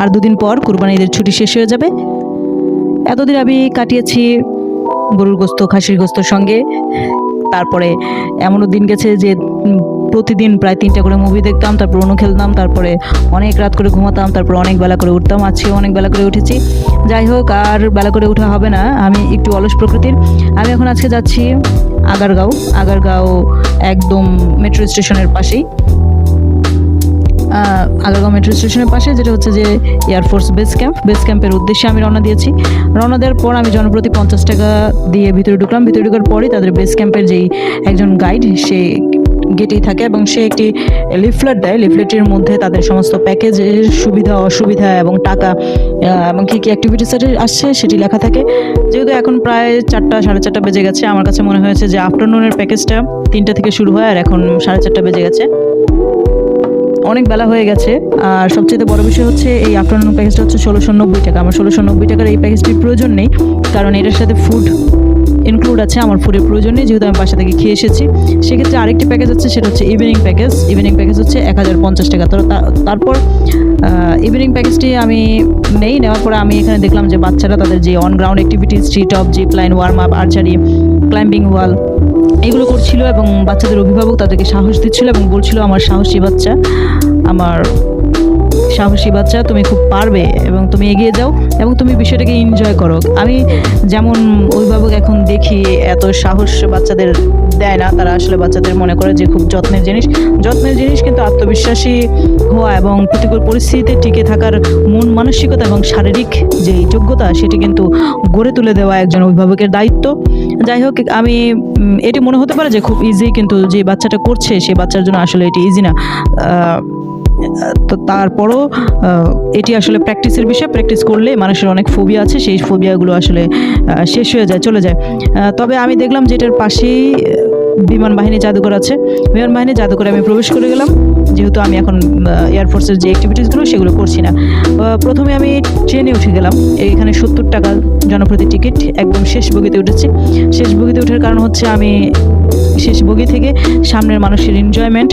আর দুদিন পর কুরবানি ঈদের ছুটি শেষ হয়ে যাবে। এতদিন আমি কাটিয়েছি গরুর গোস্ত, খাসির গোস্তর সঙ্গে। তারপরে এমনও দিন গেছে যে প্রতিদিন প্রায় তিনটা করে মুভি দেখতাম, তারপর অনু খেলতাম, তারপরে অনেক রাত করে ঘুমাতাম, তারপর অনেক বেলা করে উঠতাম আজকে অনেক বেলা করে উঠেছি। যাই হোক, আর বেলা করে উঠা হবে না, আমি একটু অলস প্রকৃতির। আমি এখন আজকে যাচ্ছি আগারগাঁও। আগারগাঁও একদম মেট্রো স্টেশনের পাশেই। আগারগাঁও মেট্রো স্টেশনের পাশে, যেটা হচ্ছে যে এয়ারফোর্স বেস ক্যাম্প বেস ক্যাম্পের উদ্দেশ্যে আমি রওনা দিয়েছি। রওনা দেওয়ার পর আমি জনপ্রতি পঞ্চাশ টাকা দিয়ে ভিতরে ঢুকলাম। ভিতরে ঢুকার পরই তাদের বেস ক্যাম্পের যেই একজন গাইড সে গেটেই থাকে এবং সে একটি লিফলেট দেয়। লিফলেটের মধ্যে তাদের সমস্ত প্যাকেজের সুবিধা, অসুবিধা এবং টাকা এবং কী কী অ্যাক্টিভিটিস আসছে, সেটি লেখা থাকে। যেহেতু এখন প্রায় চারটা, সাড়ে চারটা বেজে গেছে, আমার কাছে মনে হয়েছে যে আফটারনুনের প্যাকেজটা তিনটা থেকে শুরু হয়, আর এখন সাড়ে চারটা বেজে গেছে। অনেক বেলা হয়ে গেছে। আর সবচেয়ে বড় বিষয় হচ্ছে এই আফটারনুন প্যাকেজটা হচ্ছে ষোলোশো নব্বই টাকা। আমার ষোলোশো নব্বই টাকার এই প্যাকেজটির প্রয়োজন নেই, কারণ এটার সাথে ফুড ইনক্লুড আছে, আমার ফুডের প্রয়োজন নেই, যেহেতু আমি বাসা থেকে খেয়ে এসেছি। সেক্ষেত্রে আরেকটি প্যাকেজ হচ্ছে, সেটা হচ্ছে ইভিনিং প্যাকেজ ইভিনিং প্যাকেজ হচ্ছে এক হাজার পঞ্চাশ টাকা। তো তারপর ইভিনিং প্যাকেজটি আমি নেই, নেওয়ার পরে আমি এখানে দেখলাম যে বাচ্চারা তাদের যে on ground activities street of zip line warm up archery climbing wall এগুলো করছিল এবং বাচ্চাদের অভিভাবক তাদেরকে সাহস দিচ্ছিল এবং বলছিল আমার সাহসী বাচ্চা আমার সাহসী বাচ্চা, তুমি খুব পারবে এবং তুমি এগিয়ে যাও এবং তুমি বিষয়টাকে এনজয় করো। আমি যেমন অভিভাবক এখন দেখি, এত সাহস বাচ্চাদের দেয় না, তারা আসলে বাচ্চাদের মনে করে যে খুব যত্নের জিনিস। যত্নের জিনিস কিন্তু আত্মবিশ্বাসী হওয়া এবং প্রতিকূল পরিস্থিতিতে টিকে থাকার মন মানসিকতা এবং শারীরিক যে যোগ্যতা, সেটি কিন্তু গড়ে তুলে দেওয়া একজন অভিভাবকের দায়িত্ব। যাই হোক, আমি এটি মনে হতে পারে যে খুব ইজি কিন্তু যে বাচ্চাটা করছে, সে বাচ্চার জন্য আসলে এটি ইজি না। তো তারপরও এটি আসলে প্র্যাকটিসের বিষয়। প্র্যাকটিস করলে মানুষের অনেক ফোবিয়া আছে, সেই ফোবিয়াগুলো আসলে শেষ হয়ে যায়, চলে যায়। তবে আমি দেখলাম যে এটার পাশেই বিমান বাহিনী জাদুঘর আছে। বিমান বাহিনী জাদুঘরে আমি প্রবেশ করে গেলাম। যেহেতু আমি এখন এয়ারফোর্সের যে অ্যাক্টিভিটিসগুলো সেগুলো করছি না। প্রথমে আমি ট্রেনে উঠে গেলাম। এখানে সত্তর টাকা জনপ্রতি টিকিট একদম শেষ বগিতে উঠেছি। শেষ বগিতে ওঠার কারণ হচ্ছে আমি শেষ বগি থেকে সামনের মানুষের এনজয়মেন্ট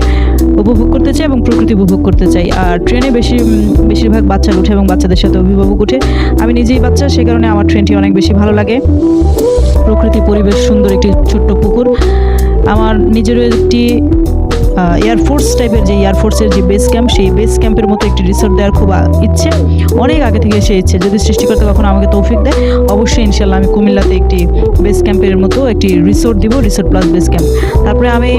উপভোগ করতে চাই এবং প্রকৃতি উপভোগ করতে চাই। আর ট্রেনে বেশি বেশিরভাগ বাচ্চা উঠে এবং বাচ্চাদের সাথে অভিভাবক উঠে। আমি নিজেই বাচ্চা, সে কারণে আমার ট্রেনটি অনেক বেশি ভালো লাগে। প্রকৃতি, পরিবেশ সুন্দর একটি ছোট্ট পুকুর। আমার নিজেরও একটি এয়ারফোর্স টাইপের যে এয়ারফোর্সের যে বেস ক্যাম্প সেই বেস ক্যাম্পের মতো একটি রিসোর্ট দেওয়ার খুব ইচ্ছে, অনেক আগে থেকে সে ইচ্ছে। যদি সৃষ্টিকর্তা কখনো আমাকে তৌফিক দেয়, অবশ্যই ইনশাল্লাহ আমি কুমিল্লাতে একটি বেস ক্যাম্পের মতো একটি রিসোর্ট দিব রিসোর্ট প্লাস বেস ক্যাম্প তারপরে আমি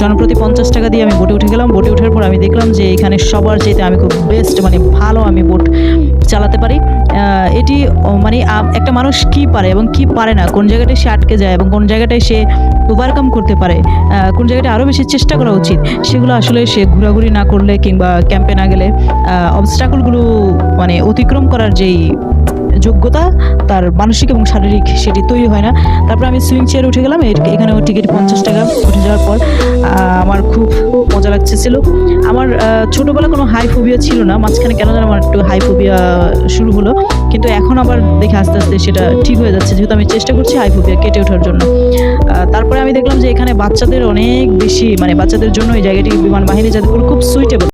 জনপ্রতি পঞ্চাশ টাকা দিয়ে আমি বোটে উঠে গেলাম। বোটে ওঠার পর আমি দেখলাম যে এখানে সবার চাইতে আমি খুব বেস্ট মানে ভালো আমি বোট চালাতে পারি। এটি মানে একটা মানুষ কি পারে এবং কি পারে না, কোন জায়গাটায় সে আটকে যায় এবং কোন জায়গাটায় সে ওভারকাম করতে পারে। কোন জায়গাটা আরও বেশি চেষ্টা করা উচিত, সেগুলো আসলে সে ঘোরাঘুরি না করলে কিংবা ক্যাম্পে না গেলে অবস্ট্রাকলগুলো মানে অতিক্রম করার যেই যোগ্যতা তার মানসিক এবং শারীরিক সেটি তৈরি হয় না। তারপর আমি সুইং চেয়ারে উঠে গেলাম এখানেও টিকিট পঞ্চাশ টাকা উঠে যাওয়ার পর আমার খুব মজা লাগতেছিল। আমার আহ, ছোটবেলা কোনো হাই ফোবিয়া ছিল না মাঝখানে কেন যেন আমার একটু হাই ফোবিয়া শুরু হলো। কিন্তু এখন আবার দেখে আস্তে আস্তে সেটা ঠিক হয়ে যাচ্ছে যেহেতু আমি চেষ্টা করছি হাই ফোবিয়া কেটে ওঠার জন্য। তারপরে আমি দেখলাম যে এখানে বাচ্চাদের অনেক বেশি মানে বাচ্চাদের জন্য এই জায়গাটি বিমান বাহিনী যাদের খুব সুইটেবল